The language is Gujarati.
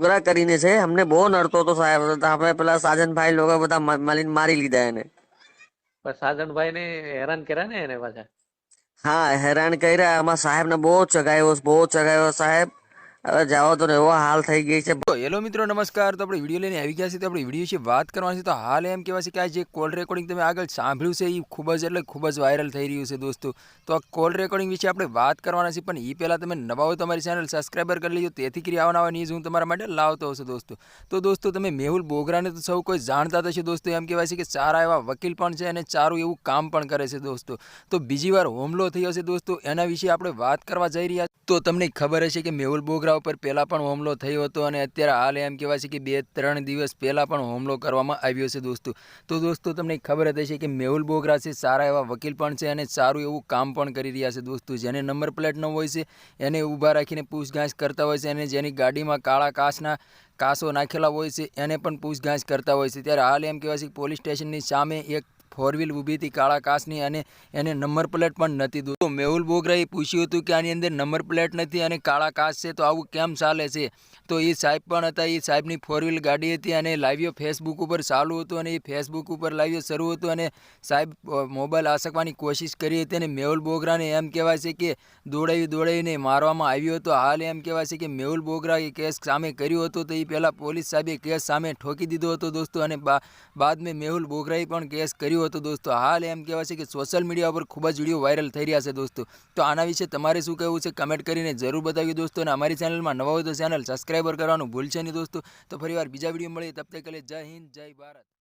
બોગરા કરીને છે. અમને બહુ નડતો હતો સાહેબ. આપણે પેલા સાજનભાઈ લોકો બધા મળીને મારી લીધા એને. સાજનભાઈ ને હેરાન કર્યા ને એને પાછા? હા હેરાન કર્યા. આમાં સાહેબને બહુ ચગાવ્યો બહુ ચગાવ્યો સાહેબ. હવે જાઓ તો ને એવો હાલ થઈ ગઈ છે. તો હેલો મિત્રો, નમસ્કાર. તો આપણે વીડિયો લઈને આવી ગયા છે તો આપણે વીડિયો વિશે વાત કરવાની છે. તો હાલ એમ કહેવાય છે કે આ જે કોલ રેકોર્ડિંગ તમે આગળ સાંભળ્યું છે. એ ખૂબ જ એટલે ખૂબ જ વાયરલ થઈ રહ્યું છે દોસ્તો. તો આ કોલ રેકોર્ડિંગ વિશે આપણે વાત કરવાના છે પણ એ પહેલાં તમે નવા હોય તમારી ચેનલ સબસ્ક્રાઈબર કરી લેજો. તેથી કરી આવા ન્યૂઝ હું તમારા માટે લાવતો હશે દોસ્તો. તો દોસ્તો, તમે મેહુલ બોગરાને તો સૌ કોઈ જાણતા થશે દોસ્તો. એમ કહેવાય છે કે સારા એવા વકીલ પણ છે અને સારું એવું કામ પણ કરે છે દોસ્તો. તો બીજી વાર હુમલો થયો છે દોસ્તો. એના વિશે આપણે વાત કરવા જઈ રહ્યા. તો તમને ખબર હશે કે મેહુલ બોગરા ઉપર પહેલાં પણ હુમલો થયો હતો અને અત્યારે હાલ એમ કહેવાય છે કે બે ત્રણ દિવસ પહેલાં પણ હુમલો કરવામાં આવ્યો છે દોસ્તો. તો દોસ્તો, તમને ખબર જ હશે કે મેહુલ બોગરા છે, સારા એવા વકીલ પણ છે અને સારું એવું કામ પણ કરી રહ્યા છે દોસ્તો. જેને નંબર પ્લેટ ન હોય છે, એને ઊભા રાખીને પૂછગાછ કરતા હોય છે અને જેની ગાડીમાં કાળા કાચના કાસો નાખેલા હોય છે, એને પણ પૂછગાછ કરતા હોય છે. ત્યારે હાલ એમ કહેવાય છે કે પોલીસ સ્ટેશનની સામે એક ફોર વ્હીલ ઊભી હતી, કાળા કાચની અને એને નંબર પ્લેટ પણ નથી દોસ્તો મેહુલ બોગરાએ પૂછ્યું હતું કે આની અંદર નંબર પ્લેટ નથી અને કાળા કાચ છે, તો આવું કેમ ચાલે છે? તો એ સાહેબ પણ હતા, એ સાહેબની ફોર વ્હીલ ગાડી હતી અને લાવ્યો ફેસબુક ઉપર ચાલુ હતું અને એ ફેસબુક ઉપર લાવ્યો શરૂ હતું અને સાહેબ મોબાઈલ આસકવાની કોશિશ કરી હતી અને મેહુલ બોગરાને એમ કહેવાય છે કે દોડાવી દોડાવીને મારવામાં આવ્યો હતો. હાલ એમ કહેવાય છે કે મેહુલ બોગરાએ કેસ સામે કર્યો હતો, તો એ પહેલાં પોલીસ સાહેબે કેસ સામે ઠોકી દીધો હતો દોસ્તો અને બાદ મેં મેહુલ બોગરાએ પણ કેસ કર્યો હતો દોસ્તો. હાલ એમ કહેવાય છે કે સોશિયલ મીડિયા પર ખૂબ જ વીડિયો વાયરલ થઈ રહ્યા છે દોસ્તો. તો આના વિશે તમારે શું કહેવું છે કમેન્ટ કરીને જરૂર બતાવ્યું દોસ્તો અને અમારી ચેનલમાં નવા હોય તો ચેનલ સબસ્ક્રાઈબર કરવાનું ભૂલશે નહીં દોસ્તો. તો ફરીવાર બીજા વીડિયો મળીએ. તબ તક જય હિન્દ, જય ભારત.